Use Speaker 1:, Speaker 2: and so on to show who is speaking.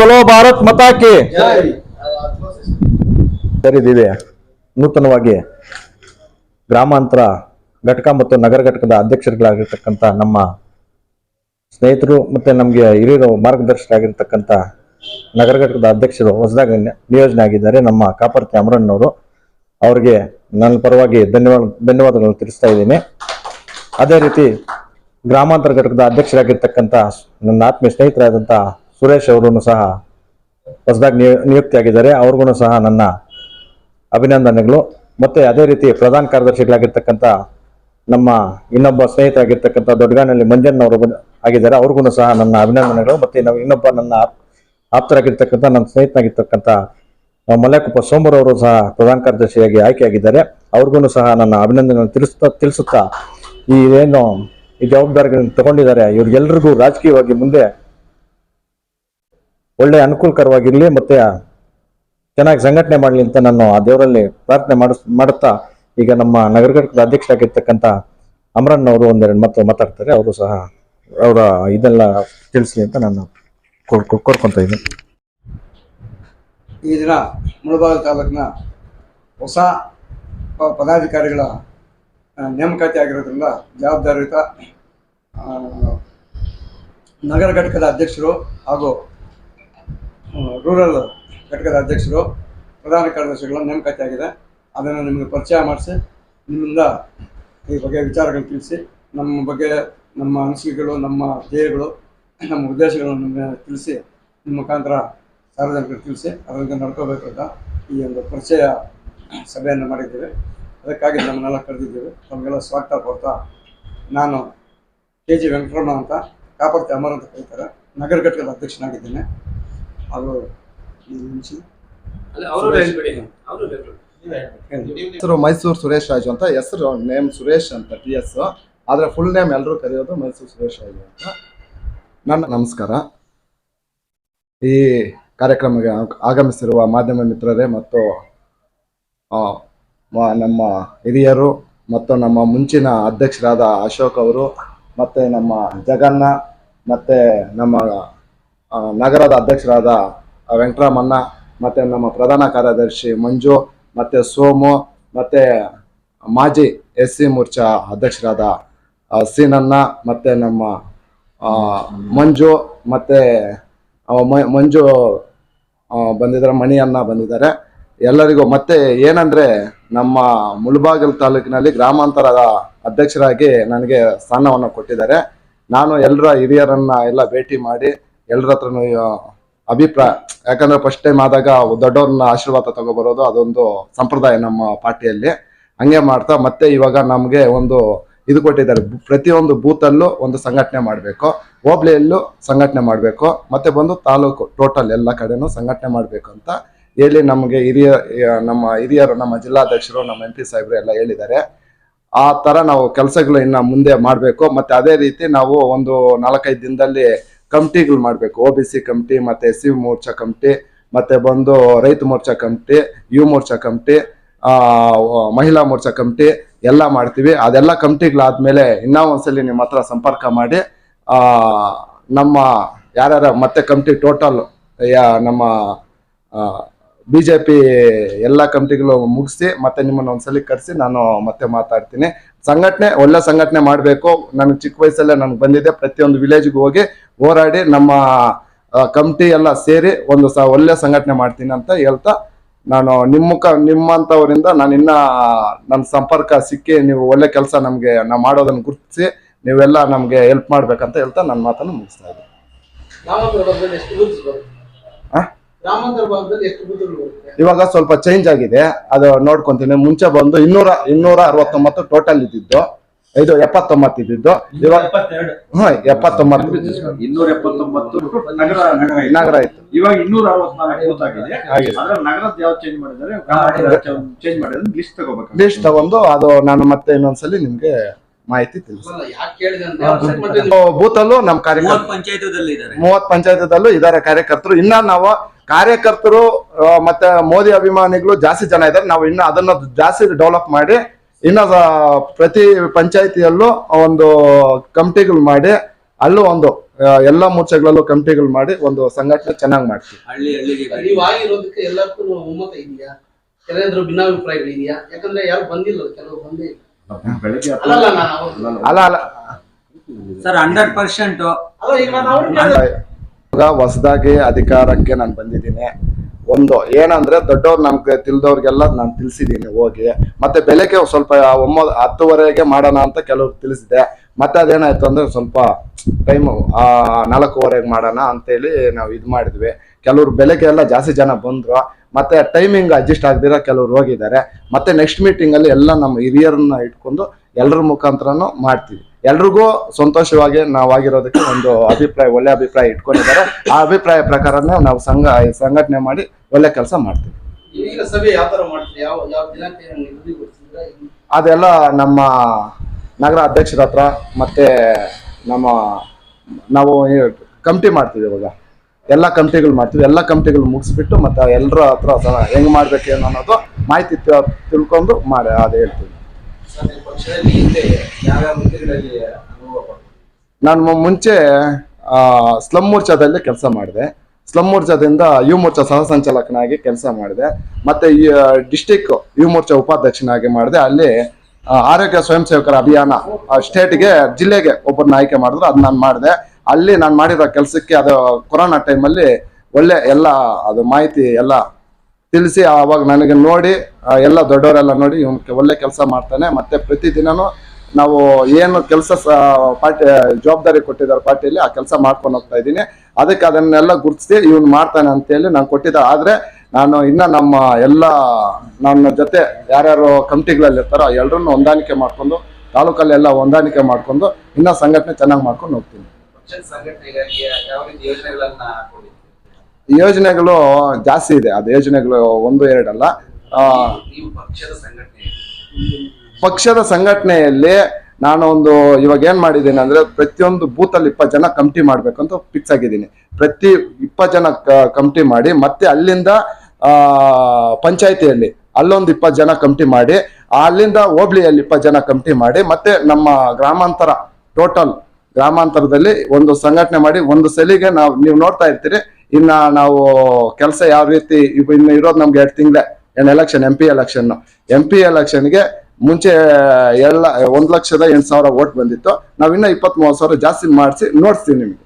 Speaker 1: बोलो ಭಾರತ್ ಮಾತಾ ಕಿ. ಸೇರಿದಿದೆ. ನೂತನವಾಗಿ ಗ್ರಾಮಾಂತರ ಘಟಕ ಮತ್ತು ನಗರ ಘಟಕದ ಅಧ್ಯಕ್ಷರುಗಳಾಗಿರ್ತಕ್ಕಂಥ ನಮ್ಮ ಸ್ನೇಹಿತರು ಮತ್ತೆ ನಮಗೆ ಹಿರಿಯರು ಮಾರ್ಗದರ್ಶಕರಾಗಿರ್ತಕ್ಕಂಥ ನಗರ ಘಟಕದ ಅಧ್ಯಕ್ಷರು ಹೊಸದಾಗಿ ನಿಯೋಜನೆ ಆಗಿದ್ದಾರೆ. ನಮ್ಮ ಕಾಪರ್ತಿ ಅಮರಣ್ಣವರು. ಅವರಿಗೆ ನನ್ನ ಪರವಾಗಿ ಧನ್ಯವಾದ, ಧನ್ಯವಾದಗಳನ್ನು ತಿಳಿಸ್ತಾ ಇದ್ದೀನಿ. ಅದೇ ರೀತಿ ಗ್ರಾಮಾಂತರ ಘಟಕದ ಅಧ್ಯಕ್ಷರಾಗಿರ್ತಕ್ಕಂಥ ನನ್ನ ಆತ್ಮೀಯ ಸ್ನೇಹಿತರಾದಂಥ ಸುರೇಶ್ ಅವರೂ ಸಹ ಹೊಸದಾಗಿ ನಿಯು ನಿಯುಕ್ತಿಯಾಗಿದ್ದಾರೆ. ಅವ್ರಿಗೂ ಸಹ ನನ್ನ ಅಭಿನಂದನೆಗಳು. ಮತ್ತೆ ಅದೇ ರೀತಿ ಪ್ರಧಾನ ಕಾರ್ಯದರ್ಶಿಗಳಾಗಿರ್ತಕ್ಕಂಥ ನಮ್ಮ ಇನ್ನೊಬ್ಬ ಸ್ನೇಹಿತರಾಗಿರ್ತಕ್ಕಂಥ ದೊಡ್ಡಗಾನಲ್ಲಿ ಮಂಜನ್ ಅವರು ಆಗಿದ್ದಾರೆ. ಅವ್ರಿಗೂ ಸಹ ನನ್ನ ಅಭಿನಂದನೆಗಳು. ಮತ್ತೆ ನಾವು ಇನ್ನೊಬ್ಬ ನನ್ನ ಆಪ್- ಆಪ್ತರಾಗಿರ್ತಕ್ಕಂಥ ನನ್ನ ಸ್ನೇಹಿತನಾಗಿರ್ತಕ್ಕಂಥ ಆ, ಮಲ್ಯಕುಪ್ಪ ಸೋಮರು ಅವರು ಸಹ ಪ್ರಧಾನ ಕಾರ್ಯದರ್ಶಿಯಾಗಿ ಆಯ್ಕೆಯಾಗಿದ್ದಾರೆ. ಅವ್ರಿಗೂ ಸಹ ನನ್ನ ಅಭಿನಂದನೆ ತಿಳಿಸ್ತಾ ತಿಳಿಸುತ್ತಾ ಈ ಏನು ಈ ಜವಾಬ್ದಾರಿಗಳನ್ನು ತಗೊಂಡಿದ್ದಾರೆ. ಇವ್ರಿಗೆಲ್ರಿಗೂ ರಾಜಕೀಯವಾಗಿ ಮುಂದೆ ಒಳ್ಳೆ ಅನುಕೂಲಕರವಾಗಿರಲಿ ಮತ್ತೆ ಚೆನ್ನಾಗಿ ಸಂಘಟನೆ ಮಾಡಲಿ ಅಂತ ನಾನು ಆ ದೇವರಲ್ಲಿ ಪ್ರಾರ್ಥನೆ ಮಾಡಿಸ್, ಮಾಡುತ್ತಾ ಈಗ ನಮ್ಮ ನಗರ ಘಟಕದ ಅಧ್ಯಕ್ಷರಾಗಿರ್ತಕ್ಕಂಥ ಅಮರನ್ ಅವರು ಒಂದೆರಡು ಮತ್ತು ಮಾತಾಡ್ತಾರೆ, ಅವರು ಸಹ ಅವರ ಇದೆಲ್ಲ ತಿಳಿಸ್ಲಿ ಅಂತ ನಾನು ಕೋರ್- ಕೋರ್- ಕೋರ್ಕೊಂತ ಇದ್ದೀನಿ.
Speaker 2: ಈ ದಿನ ಮುಳಬಾಗ ತಾಲೂಕಿನ ಹೊಸ ಪದಾಧಿಕಾರಿಗಳ ನೇಮಕಾತಿ ಆಗಿರೋದ್ರಿಂದ ಜವಾಬ್ದಾರಿಯುತ ನಗರ ಘಟಕದ ಅಧ್ಯಕ್ಷರು ಹಾಗೂ ರೂರಲ್ ಘಟಕದ ಅಧ್ಯಕ್ಷರು, ಪ್ರಧಾನ ಕಾರ್ಯದರ್ಶಿಗಳ, ನೇಮಕಾತಿ ಆಗಿದೆ. ಅದನ್ನು ನಿಮಗೆ ಪರಿಚಯ ಮಾಡಿಸಿ, ನಿಮ್ಮಿಂದ ಈ ಬಗ್ಗೆ ವಿಚಾರಗಳು ತಿಳಿಸಿ, ನಮ್ಮ ಬಗ್ಗೆ ನಮ್ಮ ಅನಿಸಿಕೆಗಳು, ನಮ್ಮ ಧ್ಯೇಯಗಳು, ನಮ್ಮ ಉದ್ದೇಶಗಳನ್ನು ತಿಳಿಸಿ, ನಿಮ್ಮ ಮುಖಾಂತರ ಸಾರ್ವಜನಿಕರು ತಿಳಿಸಿ, ಅದರಿಂದ ನಡ್ಕೋಬೇಕು ಅಂತ ಈ ಒಂದು ಪರಿಚಯ ಸಭೆಯನ್ನು ಮಾಡಿದ್ದೇವೆ. ಅದಕ್ಕಾಗಿ ನಮ್ಮನ್ನೆಲ್ಲ ಕರೆದಿದ್ದೇವೆ. ತಮಗೆಲ್ಲ ಸ್ವಾಗತ ಕೊಡ್ತಾ ನಾನು ಕೆ ಜಿ ವೆಂಕಟರಮಣ ಅಂತ, ಕಾಪರ್ತಿ ಅಮರ್ ಅಂತ ಕರೀತಾರೆ. ನಗರ ಘಟಕದ ಅಧ್ಯಕ್ಷನಾಗಿದ್ದೇನೆ. ನಿಮಿಷ
Speaker 3: ಹೆಸರು ಮೈಸೂರು ಸುರೇಶ್ ರಾಜು ಅಂತ ಹೆಸರು ನೇಮ್ ಸುರೇಶ್ ಅಂತ ಟಿ ಎಸ್ ಆದರೆ ಫುಲ್ ನೇಮ್ ಎಲ್ಲರೂ ಕರೆಯೋದು ಮೈಸೂರು ಸುರೇಶ್ ರಾಜು ಅಂತ. ನನ್ನ ನಮಸ್ಕಾರ. ಈ ಕಾರ್ಯಕ್ರಮಕ್ಕೆ ಆಗಮಿಸಿರುವ ಮಾಧ್ಯಮ ಮಿತ್ರರೇ ಮತ್ತು ಆ, ಮ- ನಮ್ಮ ಹಿರಿಯರು ಮತ್ತು ನಮ್ಮ ಮುಂಚಿನ ಅಧ್ಯಕ್ಷರಾದ ಅಶೋಕ್ ಅವರು ಮತ್ತು ನಮ್ಮ ಜಗನ್ನ ಮತ್ತು ನಮ್ಮ ನಗರದ ಅಧ್ಯಕ್ಷರಾದ ವೆಂಕಟರಾಮಣ್ಣ, ಮತ್ತು ನಮ್ಮ ಪ್ರಧಾನ ಕಾರ್ಯದರ್ಶಿ ಮಂಜು, ಮತ್ತು ಸೋಮು, ಮತ್ತು ಮಾಜಿ ಎಸ್ ಸಿ ಮೋರ್ಚಾ ಅಧ್ಯಕ್ಷರಾದ ಸೀನಣ್ಣ, ಮತ್ತು ನಮ್ಮ ಮಂಜು, ಮತ್ತು ಮಂಜು ಬಂದಿದ್ದಾರೆ ಮಣಿಯನ್ನ ಬಂದಿದ್ದಾರೆ. ಎಲ್ಲರಿಗೂ ಮತ್ತೆ ಏನಂದರೆ ನಮ್ಮ ಮುಳಬಾಗಿಲು ತಾಲೂಕಿನಲ್ಲಿ ಗ್ರಾಮಾಂತರದ ಅಧ್ಯಕ್ಷರಾಗಿ ನನಗೆ ಸ್ಥಾನವನ್ನು ಕೊಟ್ಟಿದ್ದಾರೆ. ನಾನು ಎಲ್ಲರ ಹಿರಿಯರನ್ನು ಎಲ್ಲ ಭೇಟಿ ಮಾಡಿ ಎಲ್ಲರ ಹತ್ರನೂ ಅಭಿಪ್ರಾಯ. ಯಾಕಂದ್ರೆ ಫಸ್ಟ್ ಟೈಮ್ ಆದಾಗ ದೊಡ್ಡವ್ರನ್ನ ಆಶೀರ್ವಾದ ತಗೊಬರೋದು ಅದೊಂದು ಸಂಪ್ರದಾಯ ನಮ್ಮ ಪಾರ್ಟಿಯಲ್ಲಿ. ಹಂಗೆ ಮಾಡ್ತಾ ಮತ್ತೆ ಇವಾಗ ನಮಗೆ ಒಂದು ಇದು ಕೊಟ್ಟಿದ್ದಾರೆ. ಪ್ರತಿಯೊಂದು ಬೂತಲ್ಲೂ ಒಂದು ಸಂಘಟನೆ ಮಾಡಬೇಕು. ಹೋಬ್ಳಿಯಲ್ಲೂ ಸಂಘಟನೆ ಮಾಡಬೇಕು. ಮತ್ತೆ ಬಂದು ತಾಲೂಕು ಟೋಟಲ್ ಎಲ್ಲ ಕಡೆನೂ ಸಂಘಟನೆ ಮಾಡಬೇಕು ಅಂತ ಹೇಳಿ ನಮಗೆ ಹಿರಿಯ ನಮ್ಮ ಹಿರಿಯರು, ನಮ್ಮ ಜಿಲ್ಲಾಧ್ಯಕ್ಷರು, ನಮ್ಮ ಎಂ ಪಿ ಸಾಹೇಬರು ಎಲ್ಲ ಹೇಳಿದ್ದಾರೆ. ಆ ತರ ನಾವು ಕೆಲಸಗಳು ಇನ್ನ ಮುಂದೆ ಮಾಡಬೇಕು. ಮತ್ತೆ ಅದೇ ರೀತಿ ನಾವು ಒಂದು ನಾಲ್ಕೈದು ದಿನದಲ್ಲಿ ಕಮಿಟಿಗಳು ಮಾಡಬೇಕು. ಒ ಬಿ ಸಿ ಕಮಿಟಿ, ಮತ್ತೆ ಎಸ್ ಸಿ ಮೋರ್ಚಾ ಕಮಿಟಿ, ಮತ್ತೆ ಬಂದು ರೈತ ಮೋರ್ಚಾ ಕಮಿಟಿ, ಯು ಮೋರ್ಚಾ ಕಮಿಟಿ ಮಹಿಳಾ ಮೋರ್ಚಾ ಕಮಿಟಿ ಎಲ್ಲ ಮಾಡ್ತೀವಿ. ಅದೆಲ್ಲ ಕಮಿಟಿಗಳಾದ್ಮೇಲೆ ಇನ್ನೂ ಒಂದ್ಸಲಿ ನಿಮ್ಮ ಹತ್ರ ಸಂಪರ್ಕ ಮಾಡಿ ನಮ್ಮ ಯಾರ್ಯಾರ ಮತ್ತೆ ಕಮಿಟಿ ಟೋಟಲ್ ನಮ್ಮ ಬಿ ಜೆ ಪಿ ಎಲ್ಲ ಕಮಿಟಿಗಳು ಮುಗಿಸಿ ಮತ್ತೆ ನಿಮ್ಮನ್ನು ಒಂದ್ಸಲಿ ಕರೆಸಿ ನಾನು ಮತ್ತೆ ಮಾತಾಡ್ತೀನಿ. ಸಂಘಟನೆ, ಒಳ್ಳೆ ಸಂಘಟನೆ ಮಾಡಬೇಕು. ನನಗೆ ಚಿಕ್ಕ ವಯಸ್ಸಲ್ಲೇ ನನಗೆ ಬಂದಿದೆ. ಪ್ರತಿಯೊಂದು ವಿಲೇಜ್ಗೆ ಹೋಗಿ ಹೋರಾಡಿ ನಮ್ಮ ಕಮಿಟಿ ಎಲ್ಲ ಸೇರಿ ಒಂದು ಸಹ ಒಳ್ಳೆ ಸಂಘಟನೆ ಮಾಡ್ತೀನಿ ಅಂತ ಹೇಳ್ತಾ ನಾನು ನಿಮ್ಮ ಮುಖ ನಿಮ್ಮಂಥವರಿಂದ ನಾನು ಇನ್ನ ನನ್ನ ಸಂಪರ್ಕ ಸಿಕ್ಕಿ ನೀವು ಒಳ್ಳೆ ಕೆಲಸ ನಮಗೆ, ನಾವು ಮಾಡೋದನ್ನು ಗುರುತಿಸಿ ನೀವೆಲ್ಲ ನಮಗೆ ಹೆಲ್ಪ್ ಮಾಡ್ಬೇಕಂತ ಹೇಳ್ತಾ ನನ್ನ ಮಾತನ್ನು ಮುಗಿಸ್ತಾ ಇದ್ದೀನಿ.
Speaker 4: ಗ್ರಾಮಾಂತರ ಭಾಗದಲ್ಲಿ ಎಷ್ಟು ಬೂತ್ಗಳು
Speaker 3: ಇವಾಗ ಸ್ವಲ್ಪ ಚೇಂಜ್ ಆಗಿದೆ. ಅದು ನೋಡ್ಕೊಂತೀನಿ. ಮುಂಚೆ ಬಂದು ಇನ್ನೂರ ಇನ್ನೂರ ಅರವತ್ತೊಂಬತ್ತು ಟೋಟಲ್ ಇದ್ದಿದ್ದು. ಇದು ಎಪ್ಪತ್ತೊಂಬತ್ತು ಇದ್ದಿದ್ದು. ಇವಾಗ ಹ್ಮ್ ಎಪ್ಪತ್ತೊಂಬತ್ತು.
Speaker 5: ಇನ್ನೂರ ಎಪ್ಪತ್ತೊಂಬತ್ತು ನಗರ ನಗರ ಇತ್ತು.
Speaker 3: ನಗರ ಇತ್ತು.
Speaker 5: ಇವಾಗ ಇನ್ನೂರ ಅರವತ್ನಾಲ್ಕು ಬೂತ್ ಆಗಿದೆ.
Speaker 3: ಆಗಿದೆ.
Speaker 5: ಅದ್ರ ನಗರದ ಯಾವ ಚೇಂಜ್ ಮಾಡಿದ್ದಾರೆ? ಚೇಂಜ್ ಮಾಡಿದ್ರೆ ಲಿಸ್ಟ್ ತಗೋಬೇಕು
Speaker 3: ಲಿಸ್ಟ್ ತಗೊಂಡು ಅದು ನಾನು ಮತ್ತೆ ಇನ್ನೊಂದ್ಸಲಿ ನಿಮ್ಗೆ ಮಾಹಿತಿ ತಿಳಿಸ್ತೀನಿ.
Speaker 4: ಅಲ್ಲ, ಯಾಕೆ ಕೇಳಿದೆ ಅಂದ್ರೆ
Speaker 3: ಬೂತಲ್ಲೂ ನಮ್ಮ ಕಾರ್ಯಕರ್ತರು
Speaker 6: ಪಂಚಾಯತದಲ್ಲಿ ಇದ್ದಾರೆ.
Speaker 3: ಮೂವತ್ ಪಂಚಾಯತದಲ್ಲೂ ಇದಾರೆ ಕಾರ್ಯಕರ್ತರು. ಇನ್ನ ನಾವು ಕಾರ್ಯಕರ್ತರು ಮತ್ತೆ ಮೋದಿ ಅಭಿಮಾನಿಗಳು ಜಾಸ್ತಿ ಜನ ಇದ್ದಾರೆ. ನಾವು ಇನ್ನು ಅದನ್ನ ಜಾಸ್ತಿ ಡೆವಲಪ್ ಮಾಡಿ ಇನ್ನ ಪ್ರತಿ ಪಂಚಾಯತಿಯಲ್ಲೂ ಒಂದು ಕಮಿಟಿಗಳು ಮಾಡಿ ಅಲ್ಲೂ ಒಂದು ಎಲ್ಲಾ ಮೋರ್ಚಾಗಳಲ್ಲೂ ಕಮಿಟಿಗಳು ಮಾಡಿ ಒಂದು ಸಂಘಟನೆ ಚೆನ್ನಾಗಿ ಮಾಡ್ತೀವಿ.
Speaker 5: ಹಳ್ಳಿ ಹಳ್ಳಿಗೆ
Speaker 4: ಒಮ್ಮತ ಇದೆಯಾ? ಭಿನ್ನಾಭಿಪ್ರಾಯಗಳಿದೆಯಾ ಯಾಕಂದ್ರೆ ಯಾರು ಬಂದಿಲ್ಲ ಬಂದೇ
Speaker 3: ಅಲ್ಲ ಅಲ್ಲ.
Speaker 5: ಸರ್ ಹಂಡ್ರೆಡ್ ಪರ್ಸೆಂಟ್
Speaker 3: ಇವಾಗ ಹೊಸದಾಗಿ ಅಧಿಕಾರಕ್ಕೆ ನಾನು ಬಂದಿದ್ದೀನಿ. ಒಂದು, ಏನಂದ್ರೆ ದೊಡ್ಡವ್ರು ನಮ್ಗೆ ತಿಳಿದವ್ರಿಗೆಲ್ಲ ನಾನು ತಿಳಿಸಿದ್ದೀನಿ ಹೋಗಿ. ಮತ್ತೆ ಬೆಳಗ್ಗೆ ಸ್ವಲ್ಪ ಒಂಬತ್ತು ಹತ್ತುವರೆಗೆ ಮಾಡೋಣ ಅಂತ ಕೆಲವ್ರು ತಿಳಿಸಿದೆ. ಮತ್ತೆ ಅದೇನಾಯ್ತು ಅಂದ್ರೆ ಸ್ವಲ್ಪ ಟೈಮ್, ಆ, ನಾಲ್ಕೂವರೆಗೆ ಮಾಡೋಣ ಅಂತೇಳಿ ನಾವು ಇದು ಮಾಡಿದ್ವಿ. ಕೆಲವ್ರು ಬೆಳಗ್ಗೆ ಎಲ್ಲ ಜಾಸ್ತಿ ಜನ ಬಂದ್ರು. ಮತ್ತೆ ಟೈಮಿಂಗ್ ಅಡ್ಜಸ್ಟ್ ಆಗದಿರೋ ಕೆಲವ್ರು ಹೋಗಿದ್ದಾರೆ. ಮತ್ತೆ ನೆಕ್ಸ್ಟ್ ಮೀಟಿಂಗ್ ಅಲ್ಲಿ ಎಲ್ಲ ನಮ್ಮ ಹಿರಿಯರನ್ನ ಇಟ್ಕೊಂಡು ಎಲ್ಲರ ಮುಖಾಂತರನು ಮಾಡ್ತೀವಿ. ಎಲ್ರಿಗೂ ಸಂತೋಷವಾಗಿ ನಾವಾಗಿರೋದಕ್ಕೆ ಒಂದು ಅಭಿಪ್ರಾಯ ಒಳ್ಳೆ ಅಭಿಪ್ರಾಯ ಇಟ್ಕೊಂಡಿದ್ದಾರೆ. ಆ ಅಭಿಪ್ರಾಯ ಪ್ರಕಾರನೇ ನಾವು ಸಂಘ ಸಂಘಟನೆ ಮಾಡಿ ಒಳ್ಳೆ ಕೆಲಸ ಮಾಡ್ತೀವಿ. ಅದೆಲ್ಲ ನಮ್ಮ ನಗರ ಅಧ್ಯಕ್ಷರ ಹತ್ರ ಮತ್ತೆ ನಮ್ಮ ನಾವು ಕಮಿಟಿ ಮಾಡ್ತೀವಿ ಇವಾಗ. ಎಲ್ಲ ಕಮಿಟಿಗಳು ಮಾಡ್ತೀವಿ. ಎಲ್ಲ ಕಮಿಟಿಗಳು ಮುಗಿಸ್ಬಿಟ್ಟು ಮತ್ತೆ ಎಲ್ಲರ ಹತ್ರ ಹೆಂಗ್ ಮಾಡ್ಬೇಕೇನು ಅನ್ನೋದು ಮಾಹಿತಿ ತಿಳ್ಕೊಂಡು ಮಾಡಿ ಅದು ಹೇಳ್ತೀವಿ.
Speaker 5: ಯಾವ
Speaker 3: ನಾನು ಮುಂಚೆ ಸ್ಲಮ್ ಮೋರ್ಚಾದಲ್ಲಿ ಕೆಲಸ ಮಾಡಿದೆ. ಸ್ಲಮ್ ಮೋರ್ಚಾದಿಂದ ಯುವ ಮೋರ್ಚಾ ಸಹ ಸಂಚಾಲಕನಾಗಿ ಕೆಲಸ ಮಾಡಿದೆ. ಮತ್ತೆ ಈ ಡಿಸ್ಟಿಕ್ ಯು ಮೋರ್ಚಾ ಉಪಾಧ್ಯಕ್ಷನಾಗಿ ಮಾಡಿದೆ. ಅಲ್ಲಿ ಆರೋಗ್ಯ ಸ್ವಯಂ ಸೇವಕರ ಅಭಿಯಾನ ಸ್ಟೇಟ್ಗೆ, ಜಿಲ್ಲೆಗೆ ಒಬ್ಬರನ್ನ ಆಯ್ಕೆ ಮಾಡಿದ್ರು. ಅದು ನಾನು ಮಾಡಿದೆ. ಅಲ್ಲಿ ನಾನು ಮಾಡಿರೋ ಕೆಲಸಕ್ಕೆ ಅದು ಕೊರೋನಾ ಟೈಮಲ್ಲಿ ಒಳ್ಳೆ ಎಲ್ಲ, ಅದು ಮಾಹಿತಿ ಎಲ್ಲ ತಿಳಿಸಿ ಆವಾಗ ನನಗೆ ನೋಡಿ ಎಲ್ಲ ದೊಡ್ಡವರೆಲ್ಲ ನೋಡಿ ಇವ್ನು ಒಳ್ಳೆ ಕೆಲಸ ಮಾಡ್ತಾನೆ. ಮತ್ತೆ ಪ್ರತಿದಿನನೂ ನಾವು ಏನು ಕೆಲಸ ಪಾರ್ಟಿ, ಜವಾಬ್ದಾರಿ ಕೊಟ್ಟಿದ್ದಾರೆ ಪಾರ್ಟಿಯಲ್ಲಿ, ಆ ಕೆಲಸ ಮಾಡ್ಕೊಂಡು ಹೋಗ್ತಾ ಇದ್ದೀನಿ. ಅದಕ್ಕೆ ಅದನ್ನೆಲ್ಲ ಗುರುತಿಸಿ ಇವನು ಮಾಡ್ತಾನೆ ಅಂತೇಳಿ ನಾನು ಕೊಟ್ಟಿದ್ದೆ. ಆದರೆ ನಾನು ಇನ್ನು ನಮ್ಮ ಎಲ್ಲ, ನನ್ನ ಜೊತೆ ಯಾರ್ಯಾರು ಕಮಿಟಿಗಳಲ್ಲಿ ಇರ್ತಾರೋ ಎಲ್ಲರನ್ನು ಹೊಂದಾಣಿಕೆ ಮಾಡ್ಕೊಂಡು ತಾಲೂಕಲ್ಲೆಲ್ಲ ಹೊಂದಾಣಿಕೆ ಮಾಡ್ಕೊಂಡು, ಇನ್ನೂ ಸಂಘಟನೆ ಚೆನ್ನಾಗಿ ಮಾಡ್ಕೊಂಡು ಹೋಗ್ತೀನಿ. ಯೋಜನೆಗಳು ಜಾಸ್ತಿ ಇದೆ. ಅದು ಯೋಜನೆಗಳು ಒಂದು ಎರಡಲ್ಲ
Speaker 5: ಪಕ್ಷದ ಸಂಘಟನೆ.
Speaker 3: ಪಕ್ಷದ ಸಂಘಟನೆಯಲ್ಲಿ ನಾನು ಒಂದು ಇವಾಗ ಏನ್ ಮಾಡಿದ್ದೀನಿ ಅಂದ್ರೆ ಪ್ರತಿಯೊಂದು ಬೂತ್ ಅಲ್ಲಿ ಇಪ್ಪತ್ತು ಜನ ಕಮಿಟಿ ಮಾಡ್ಬೇಕಂತ ಫಿಕ್ಸ್ ಆಗಿದ್ದೀನಿ. ಪ್ರತಿ ಇಪ್ಪತ್ತು ಜನ ಕಮಿಟಿ ಮಾಡಿ ಮತ್ತೆ ಅಲ್ಲಿಂದ ಆ ಪಂಚಾಯತಿಯಲ್ಲಿ ಅಲ್ಲೊಂದು ಇಪ್ಪತ್ತು ಜನ ಕಮಿಟಿ ಮಾಡಿ ಅಲ್ಲಿಂದ ಹೋಬ್ಳಿಯಲ್ಲಿ ಇಪ್ಪತ್ತು ಜನ ಕಮಿಟಿ ಮಾಡಿ ಮತ್ತೆ ನಮ್ಮ ಗ್ರಾಮಾಂತರ ಟೋಟಲ್ ಗ್ರಾಮಾಂತರದಲ್ಲಿ ಒಂದು ಸಂಘಟನೆ ಮಾಡಿ ಒಂದು ಸಲಿಗೆ ನಾವು ನೀವು ನೋಡ್ತಾ ಇರ್ತೀರಿ ಇನ್ನ ನಾವು ಕೆಲಸ ಯಾವ ರೀತಿ ಇನ್ನು ಇರೋದು ನಮ್ಗೆ ಎರಡು ತಿಂಗಳೇ, ಏನು election M P election M P ಎಲೆಕ್ಷನ್ಗೆ ಮುಂಚೆ ಎಲ್ಲ, ಒಂದ್ ಲಕ್ಷದ ಎಂಟು ಸಾವಿರ ಓಟ್ ಬಂದಿತ್ತು. ನಾವು ಇನ್ನ ಇಪ್ಪತ್ತ್ ಮೂವತ್ತು ಸಾವಿರ ಜಾಸ್ತಿ ಮಾಡಿಸಿ ನೋಡ್ತೀವಿ ನಿಮ್ಗೆ.